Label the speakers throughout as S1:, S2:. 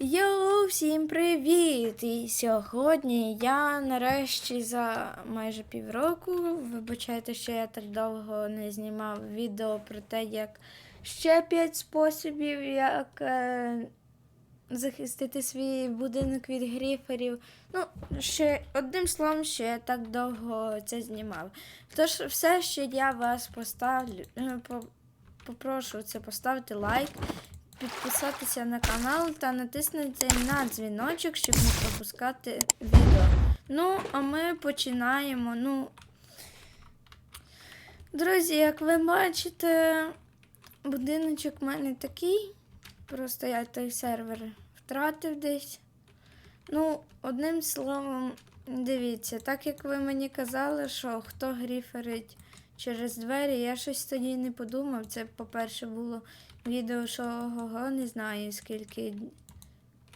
S1: Йоу, всім привіт! І сьогодні я нарешті за майже півроку, вибачайте, що я так довго не знімав відео про те, як ще 5 способів, як е, захистити свій будинок від гріферів. Ну, ще одним словом, що я так довго це знімав. Тож, все, що я вас поставлю, е, по- попрошу, це поставити лайк підписатися на канал та натиснути на дзвіночок, щоб не пропускати відео. Ну, а ми починаємо. Ну, друзі, як ви бачите, будиночок в мене такий. Просто я той сервер втратив десь. Ну, одним словом, дивіться, так як ви мені казали, що хто гріферить через двері, я щось тоді не подумав. Це, по-перше, було відео, що ого, не знаю скільки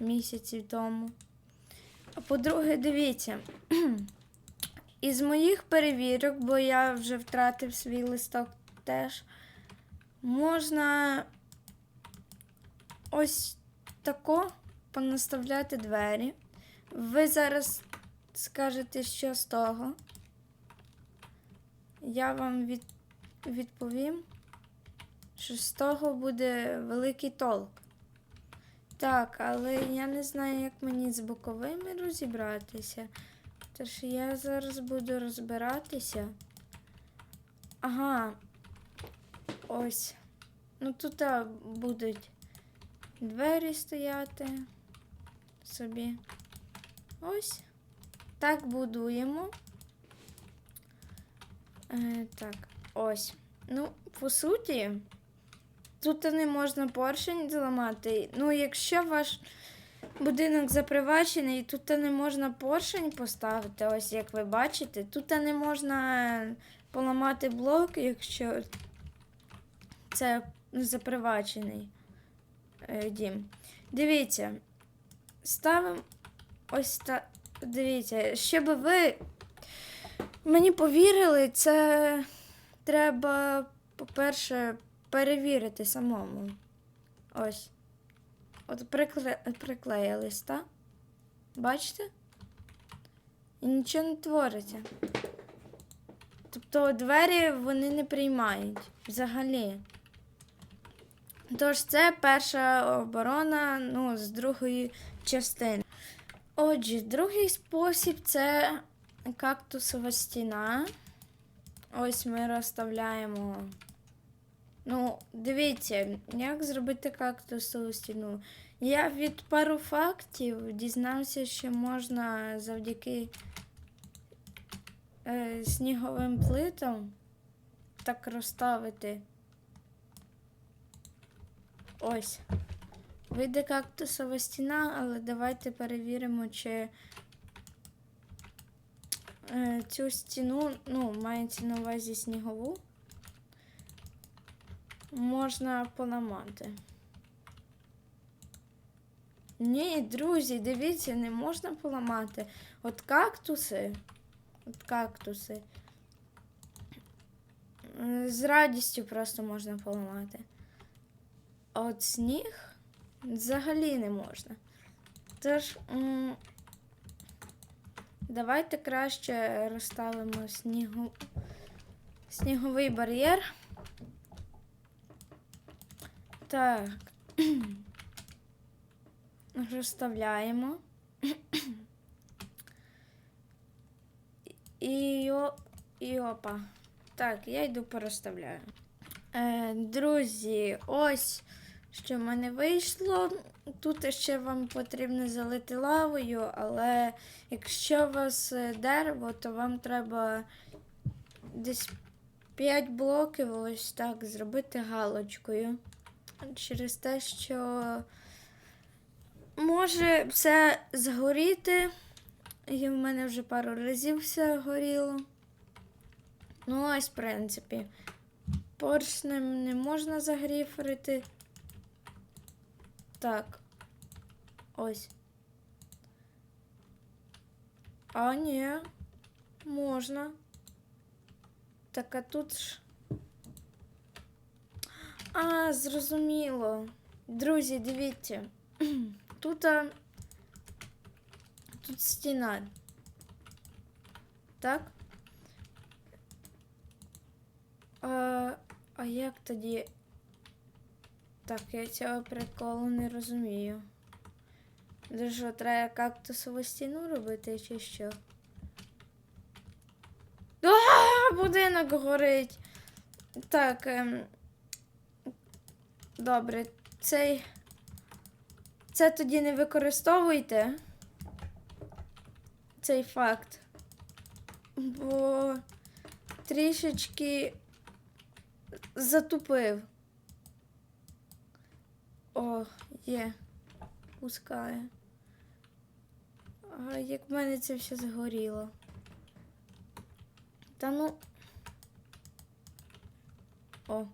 S1: місяців тому. А по-друге, дивіться, із моїх перевірок, бо я вже втратив свій листок теж, можна ось тако понаставляти двері. Ви зараз скажете, що з того. Я вам від... відповім що з того буде великий толк. Так, але я не знаю, як мені з боковими розібратися. Тож я зараз буду розбиратися. Ага. Ось. Ну тут будуть двері стояти собі. Ось. Так будуємо. Е, так, ось. Ну, по суті. Тут не можна поршень зламати. Ну, якщо ваш будинок запривачений, тут не можна поршень поставити, ось як ви бачите. Тут не можна поламати блок, якщо це запривачений е, дім. Дивіться, ставимо ось так. Дивіться, щоб ви мені повірили, це треба, по-перше, перевірити самому. Ось. От прикле... приклеїлись, так? Бачите? І нічого не твориться. Тобто двері вони не приймають взагалі. Тож це перша оборона ну, з другої частини. Отже, другий спосіб це кактусова стіна. Ось ми розставляємо. Ну, дивіться, як зробити кактусову стіну. Я від пару фактів дізнався, що можна завдяки е, сніговим плитам так розставити. Ось. Вийде кактусова стіна, але давайте перевіримо, чи цю стіну, ну, мається на увазі снігову можна поламати. Ні, друзі, дивіться, не можна поламати. От кактуси. От кактуси. е, З радістю просто можна поламати. А от сніг взагалі не можна. Тож, давайте краще розставимо снігу... сніговий бар'єр. Так. Розставляємо. І, і опа. Так, я йду порозставляю. Е, друзі, ось що в мене вийшло. Тут ще вам потрібно залити лавою, але якщо у вас е, дерево, то вам треба десь 5 блоків ось так зробити галочкою через те, що може все згоріти. І в мене вже пару разів все горіло. Ну, ось, в принципі, поршнем не можна загріферити. Так. Ось. А, ні, можна. Так, а тут ж. А, зрозуміло. Друзі, дивіться. Тут. а, Тут стіна. Так? А, а як тоді. Так, я цього приколу не розумію. Де треба кактусову стіну робити чи що? А, будинок горить. Так. Ем... Добре, цей. Це тоді не використовуйте. Цей факт. Бо трішечки затупив. О, є. Пускає. А як в мене це все згоріло. Та ну. О.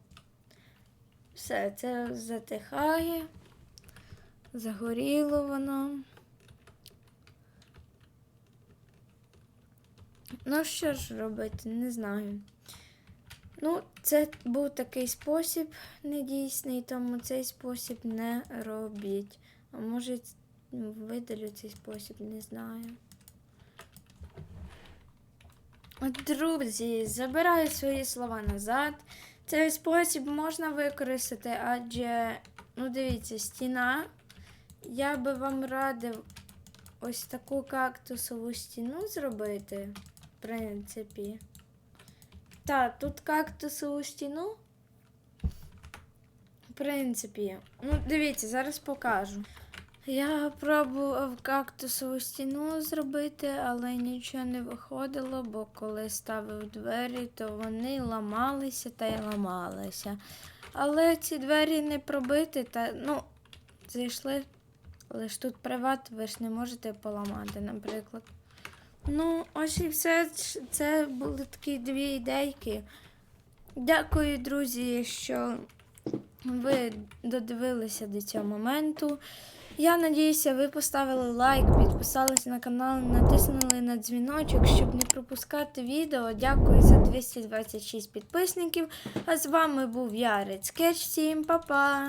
S1: Все, це затихає. Загоріло воно. Ну, що ж робити, не знаю. Ну, це був такий спосіб недійсний, тому цей спосіб не робіть. А може, видалю цей спосіб, не знаю. Друзі, забираю свої слова назад. Цей спосіб можна використати, адже, ну дивіться, стіна. Я би вам радив ось таку кактусову стіну зробити, в принципі. Так, тут кактусову стіну. В принципі, ну дивіться, зараз покажу. Я пробував кактусову стіну зробити, але нічого не виходило, бо коли ставив двері, то вони ламалися та й ламалися. Але ці двері не пробити, та ну, зайшли. Але ж тут приват, ви ж не можете поламати, наприклад. Ну, ось і все. Це були такі дві ідейки. Дякую, друзі, що ви додивилися до цього моменту. Я надіюся, ви поставили лайк, підписались на канал, натиснули на дзвіночок, щоб не пропускати відео. Дякую за 226 підписників. А з вами був я, Sketch Team. Па-па!